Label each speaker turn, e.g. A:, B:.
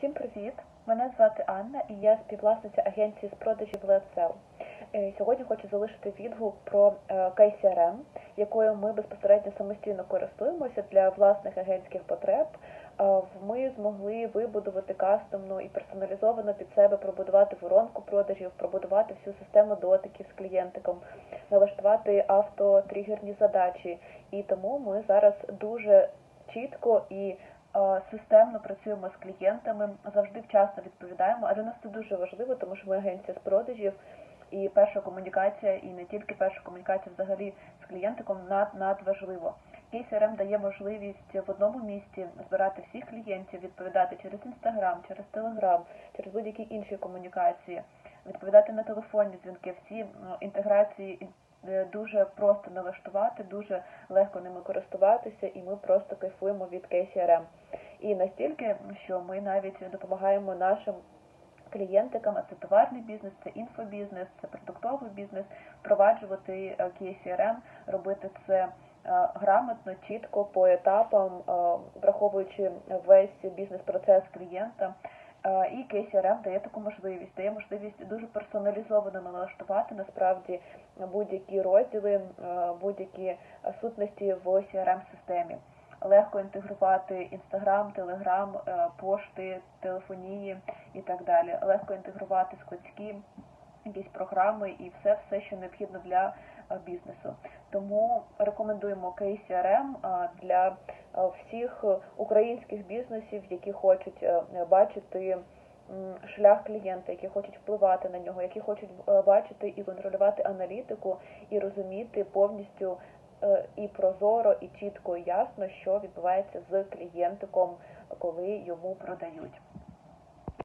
A: Всім привіт! Мене звати Анна і я співвласниця агенції з продажів LeadSell. Е, Сьогодні хочу залишити відгук про е, KCRM, якою ми безпосередньо самостійно користуємося для власних агентських потреб. Е, Ми змогли вибудувати кастомну і персоналізовано під себе пробудувати воронку продажів, пробудувати всю систему дотиків з клієнтиком, налаштувати автотригерні задачі. І тому ми зараз дуже чітко і системно працюємо з клієнтами, завжди вчасно відповідаємо, а для нас це дуже важливо, тому що ми агенція з продажів. І перша комунікація, і не тільки перша комунікація взагалі з клієнтиком над надважливо. KCRM дає можливість в одному місці збирати всіх клієнтів, відповідати через Instagram, через Telegram, через будь-які інші комунікації, відповідати на телефонні дзвінки. Всі ну, інтеграції е, дуже просто налаштувати, дуже легко ними користуватися, і ми просто кайфуємо від KCRM. І настільки, що ми навіть допомагаємо нашим клієнтикам, а це товарний бізнес, це інфобізнес, це продуктовий бізнес, впроваджувати е, KCRM, робити це е, грамотно, чітко, по етапам, е, враховуючи весь бізнес-процес клієнта. Е, І KCRM дає таку можливість, дає можливість дуже персоналізовано налаштувати насправді будь-які розділи, е, будь-які сутності в CRM-системі легко інтегрувати Інстаграм, Телеграм, е, пошти, телефонії і так далі. Легко інтегрувати складські якісь програми і все, все, що необхідно для е, бізнесу. Тому рекомендуємо KCRM е, для е, всіх українських бізнесів, які хочуть бачити шлях клієнта, які хочуть впливати на нього, які хочуть бачити і контролювати аналітику і розуміти повністю і прозоро, і чітко, і ясно, що відбувається з клієнтиком, коли йому продають.